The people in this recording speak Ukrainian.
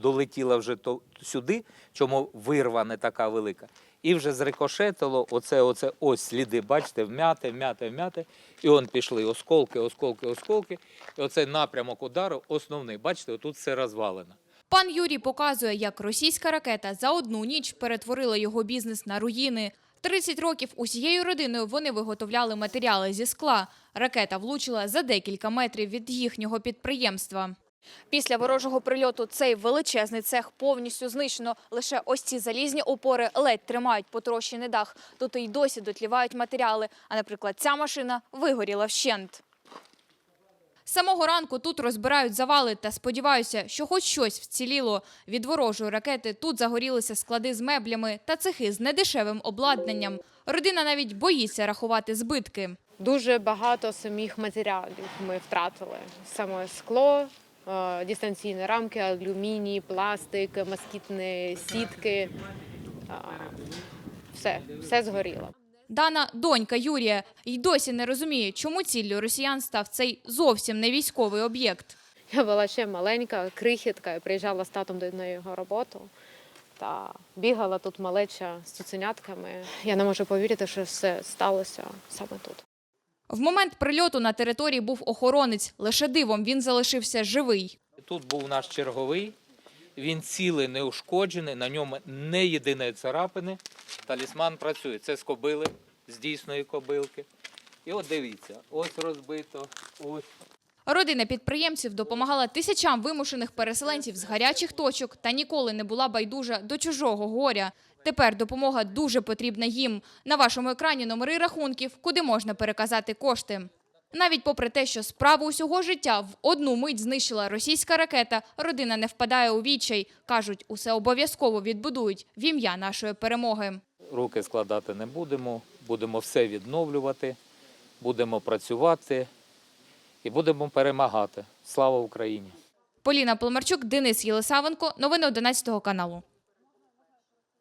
долетіла вже то, сюди, чому вирва не така велика. І вже зрикошетило, оце, оце ось сліди, бачите, вмяте, вмяте, вмяте. І он пішли осколки, осколки, осколки. І оцей напрямок удару основний. Бачите, отут все розвалено. Пан Юрій показує, як російська ракета за одну ніч перетворила його бізнес на руїни. 30 років усією родиною вони виготовляли матеріали зі скла. Ракета влучила за декілька метрів від їхнього підприємства. Після ворожого прильоту цей величезний цех повністю знищено. Лише ось ці залізні опори ледь тримають потрощений дах. Тут і досі дотлівають матеріали. А, наприклад, ця машина вигоріла вщент. Самого ранку тут розбирають завали та сподіваюся, що хоч щось вціліло. Від ворожої ракети тут загорілися склади з меблями та цехи з недешевим обладнанням. Родина навіть боїться рахувати збитки. Дуже багато самих матеріалів ми втратили. Саме скло, дистанційні рамки, алюміній, пластик, москітні сітки. е, Все, все згоріло. Дана донька Юрія й досі не розуміє, чому ціллю росіян став цей зовсім не військовий об'єкт. Я була ще маленька, крихітка, і приїжджала з татом до на його роботу. Та бігала тут малеча з цуценятками. Я не можу повірити, що все сталося саме тут. В момент прильоту на території був охоронець. Лише дивом він залишився живий. Тут був наш черговий, він цілий, неушкоджений, на ньому не єдиної царапини. Талісман працює. Це з кобили, з дійсної кобилки. І от дивіться, ось розбито, ось. Родина підприємців допомагала тисячам вимушених переселенців з гарячих точок та ніколи не була байдужа до чужого горя. Тепер допомога дуже потрібна їм. На вашому екрані номери рахунків, куди можна переказати кошти. Навіть попри те, що справу усього життя в одну мить знищила російська ракета, родина не впадає у відчай. Кажуть, усе обов'язково відбудують в ім'я нашої перемоги. Руки складати не будемо, будемо все відновлювати, будемо працювати і будемо перемагати. Слава Україні! Поліна Поломарчук, Денис Єлисавенко. Новини 11 каналу.